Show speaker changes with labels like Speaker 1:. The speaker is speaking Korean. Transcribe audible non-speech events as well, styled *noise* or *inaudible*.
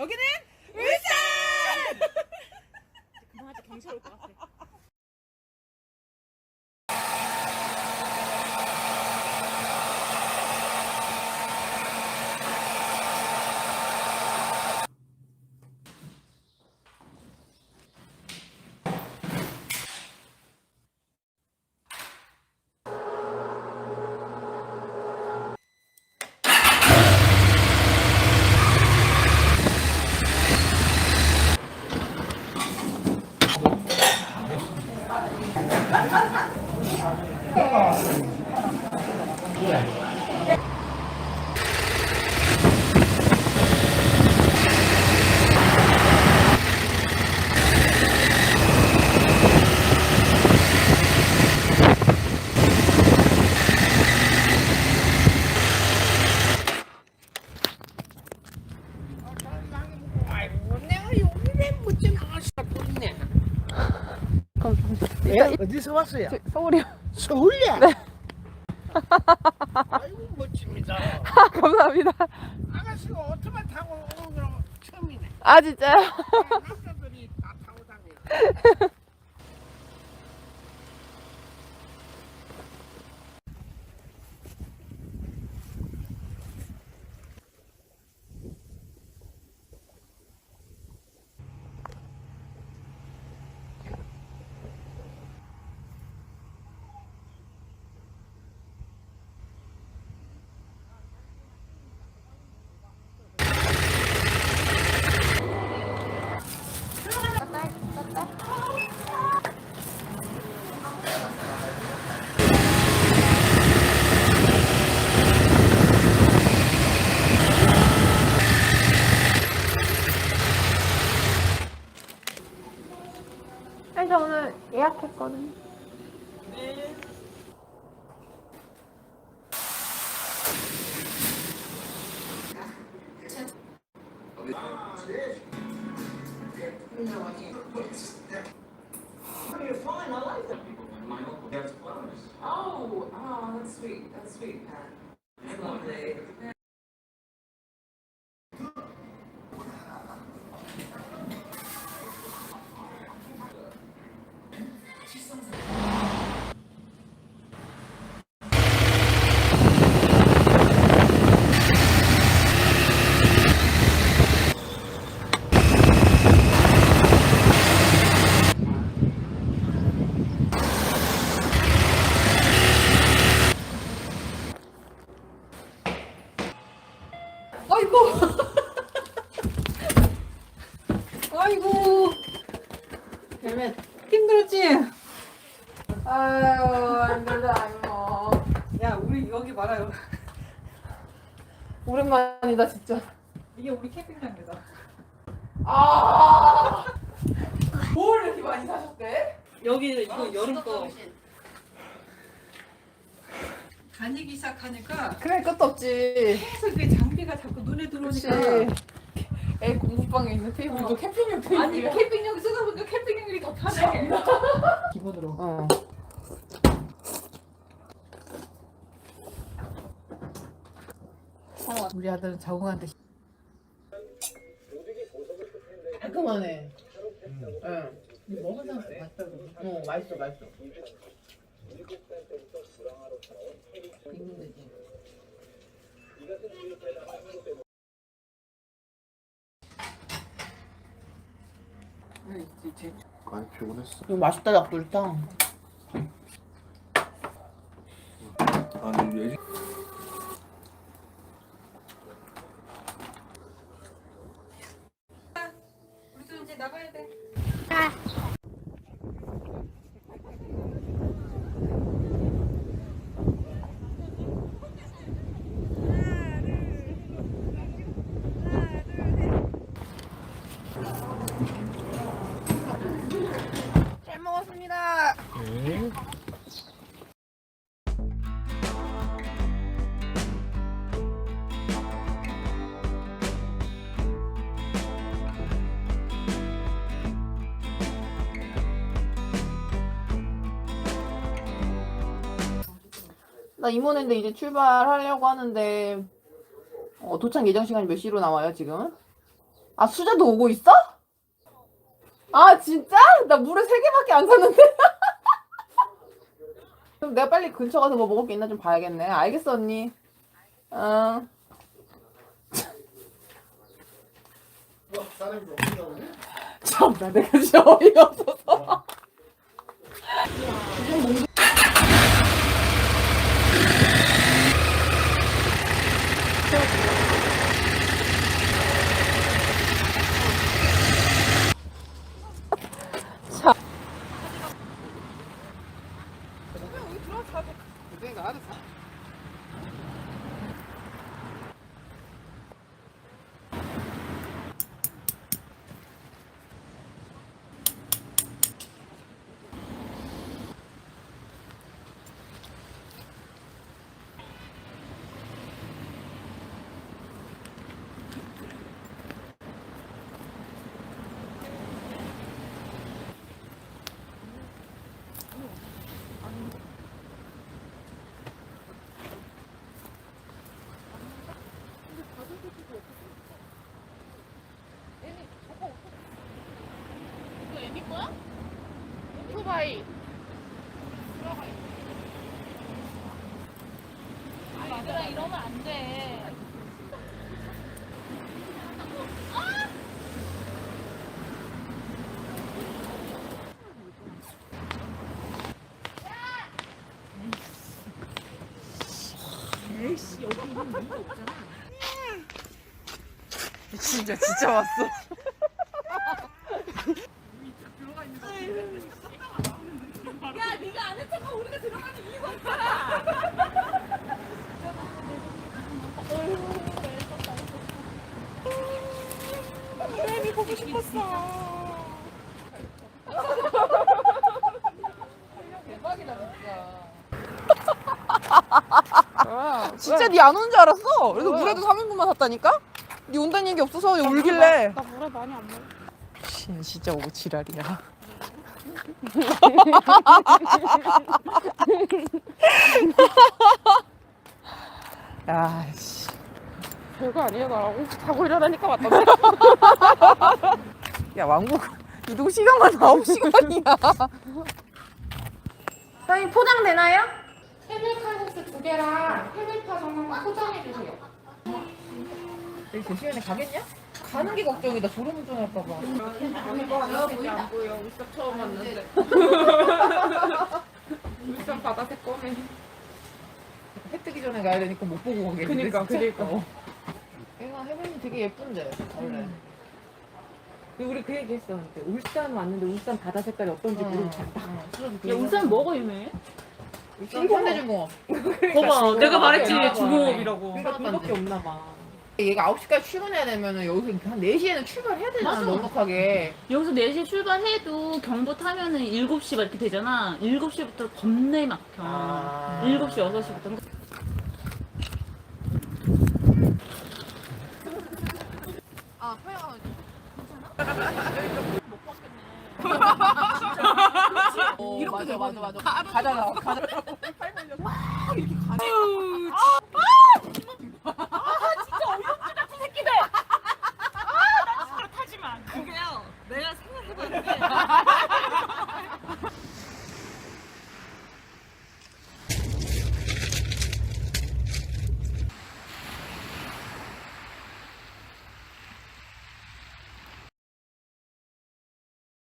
Speaker 1: 여기는 울산! *laughs*
Speaker 2: 그만하자 경찰 올것 같아.
Speaker 3: 예? 어디서 왔어요?
Speaker 2: 서울이요.
Speaker 3: 서울이야? 네. 아이고 멋집니다. *laughs*
Speaker 2: 감사합니다.
Speaker 3: 아가씨가 오토바이 타고 오는 건 처음이네.
Speaker 2: 아 진짜요?
Speaker 3: 남자들이 다 타고 다녀.
Speaker 2: 아 *laughs* 오늘 예약했거든요.
Speaker 4: Oh, oh, that's sweet. That's sweet, Pat. That's lovely.
Speaker 1: 그러면 힘들었지?
Speaker 2: 아유 힘들다 이모.
Speaker 1: 야 우리 여기 말아요.
Speaker 2: 오랜만이다 진짜.
Speaker 1: 이게 우리 캠핑장이다.
Speaker 2: 아. *laughs* 뭘 이렇게 많이 사셨대?
Speaker 1: 여기 이거 여름 거. 다니기 시작하니까
Speaker 2: 그래 끝도 없지.
Speaker 1: 계속 그 장비가 자꾸 눈에. 들어오니까
Speaker 2: 애 공부방에 있는 테이블도 캠핑용 테이블.
Speaker 1: 아니 캠핑용이 쓰다 보니까 캠핑용이 더 편해. *laughs* 기본으로.
Speaker 2: 어.
Speaker 1: 우리 아들은 적응하는데
Speaker 2: 깔끔하네. 응.
Speaker 1: 먹은 사람 맛있다고.
Speaker 2: 어 맛있어 맛있어.
Speaker 1: 익는 데지. 이제
Speaker 5: 많이 피곤했어.
Speaker 2: 이거 맛있다 닭도리탕.
Speaker 5: 아니 예지
Speaker 1: 우리도 이제 나가야 돼.
Speaker 2: 나 임원인데 이제 출발하려고 하는데 어, 도착 예정 시간이 몇 시로 나와요 지금? 아 수자도 오고 있어? 아 진짜? 나 물에 세 개밖에 안 샀는데. *laughs* 그럼 내가 빨리 근처 가서 뭐 먹을 게 있나 좀 봐야겠네. 알겠어 언니. 어. 참나 *laughs* 내가 진짜 어이가 없어서.
Speaker 1: 오토 바이. 아, 얘들아 이러면 안 돼.
Speaker 2: 진짜 진짜 왔어.
Speaker 1: 야, 네가 아는 척하고 우리가 들어가는 이유가 없잖아. 이 보고 싶었어. 대박이다 진짜.
Speaker 2: 진짜 니 안 오는 줄 알았어. 그래서 물에도 3인분만 샀다니까? 니 온다는 얘기 없어서 울길래.
Speaker 1: 나 물에 많이 안 먹어.
Speaker 2: 진 진짜 오고 지랄이야. 야, 씨.
Speaker 1: 별거 아니야 나 자고 일어나니까 왔다. *laughs*
Speaker 2: 야, 왕복 이동 시간만 9시간이야. 사장님 포장 되나요?
Speaker 1: 해밀칼국수 두 개랑 해밀파 전만 포장해 주세요.
Speaker 2: 내일 제 시간에 가겠냐? 가는 게 걱정이다. 졸음 운전 할까 봐.
Speaker 1: 안 보여. 울산 처음 왔는데. 울산 바다새 꺼내.
Speaker 2: 해 뜨기 전에 가야 되니까 못 보고 가겠는데.
Speaker 1: 그니까,
Speaker 2: 진짜?
Speaker 1: 그니까.
Speaker 2: 어. 얘가 해변이 되게 예쁜데 원래.
Speaker 6: 우리 그 얘기 했었는데 울산 왔는데 울산 바다 색깔이 어떤지 모르고
Speaker 1: 야 울산 뭐가 유명해?
Speaker 2: 울산 현대중공업. *laughs*
Speaker 6: 봐봐 내가 말했지
Speaker 2: 중공업이라고 그러니까
Speaker 6: 그거밖에 없나 봐
Speaker 2: 얘가 9시까지 출근해야 되면은 여기서 한 4시에는 출발해야 되잖아
Speaker 1: 맞아.
Speaker 2: 넉넉하게.
Speaker 1: 여기서 4시에 출발해도 경보 타면은 7시 막 이렇게 되잖아. 7시부터 겁내 막혀.
Speaker 2: 아.
Speaker 1: 7시, 6시부터.
Speaker 2: 아, 표현. 어, 맞아, 맞아, 맞아. 가잖아, 가잖아. 내가 생각해봤는데